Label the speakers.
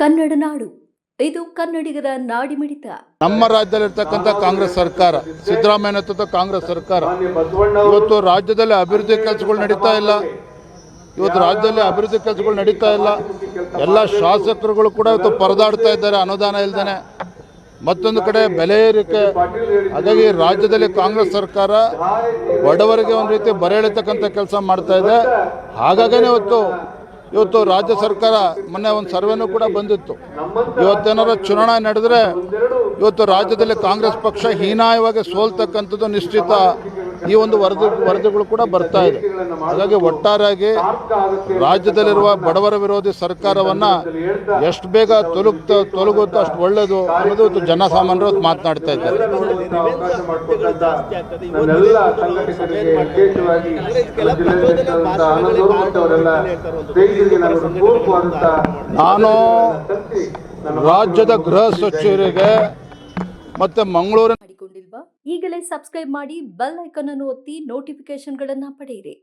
Speaker 1: ಕನ್ನಡ ನಾಡು. ಇದು ಕನ್ನಡಿಗರ ನಾಡಿಮಿಡಿತ.
Speaker 2: ನಮ್ಮ ರಾಜ್ಯದಲ್ಲಿರ್ತಕ್ಕಂಥ ಕಾಂಗ್ರೆಸ್ ಸರ್ಕಾರ, ಸಿದ್ದರಾಮಯ್ಯ ನೇತೃತ್ವದ ಕಾಂಗ್ರೆಸ್ ಸರ್ಕಾರ, ಇವತ್ತು ರಾಜ್ಯದಲ್ಲಿ ಅಭಿವೃದ್ಧಿ ಕೆಲಸಗಳು ನಡೀತಾ ಇಲ್ಲ. ಇವತ್ತು ರಾಜ್ಯದಲ್ಲಿ ಅಭಿವೃದ್ಧಿ ಕೆಲಸಗಳು ನಡೀತಾ ಇಲ್ಲ. ಎಲ್ಲ ಶಾಸಕರುಗಳು ಕೂಡ ಇವತ್ತು ಪರದಾಡ್ತಾ ಇದ್ದಾರೆ ಅನುದಾನ ಇಲ್ದೇನೆ. ಮತ್ತೊಂದು ಕಡೆ ಬೆಲೆ ಏರಿಕೆ. ಹಾಗಾಗಿ ರಾಜ್ಯದಲ್ಲಿ ಕಾಂಗ್ರೆಸ್ ಸರ್ಕಾರ ಬಡವರಿಗೆ ಒಂದು ರೀತಿ ಬರೆ ಎಳಿತಕ್ಕಂಥ ಕೆಲಸ ಮಾಡ್ತಾ ಇದೆ. ಹಾಗಾಗೇ ಇವತ್ತು ಇವತ್ತು ರಾಜ್ಯ ಸರ್ಕಾರ ಮೊನ್ನೆ ಒಂದು ಸರ್ವೆನೂ ಕೂಡ ಬಂದಿತ್ತು. ಇವತ್ತೇನಾರು ಚುನಾವಣೆ ನಡೆದ್ರೆ ಇವತ್ತು ರಾಜ್ಯದಲ್ಲಿ ಕಾಂಗ್ರೆಸ್ ಪಕ್ಷ ಹೀನಾಯವಾಗಿ ಸೋಲ್ತಕ್ಕಂಥದ್ದು ನಿಶ್ಚಿತ ಈ ಒಂದು ವರದಿ ವರದಿಗಳು ಕೂಡ ಬರ್ತಾ ಇದೆ. ಹಾಗಾಗಿ ಒಟ್ಟಾರೆಯಾಗಿ ರಾಜ್ಯದಲ್ಲಿರುವ ಬಡವರ ವಿರೋಧಿ ಸರ್ಕಾರವನ್ನ ಎಷ್ಟು ಬೇಗ ತೊಲಗ್ತ ತೊಲಗುತ್ತೋ ಅಷ್ಟು ಒಳ್ಳೇದು ಅನ್ನೋದು ಇವತ್ತು ಜನಸಾಮಾನ್ಯರು ಮಾತನಾಡ್ತಾ ಇದ್ದಾರೆ.
Speaker 3: ನಾನು
Speaker 2: ರಾಜ್ಯದ ಗೃಹ ಸಚಿವರಿಗೆ ಮತ್ತೆ ಮಂಗಳೂರಿನ
Speaker 1: ಈಗಲೇ ಸಬ್ಸ್ಕ್ರೈಬ್ ಮಾಡಿ ಬೆಲ್ ಐಕನ್ ಅನ್ನು ಒತ್ತಿ ನೋಟಿಫಿಕೇಶನ್ಗಳನ್ನ ಪಡೆಯಿರಿ.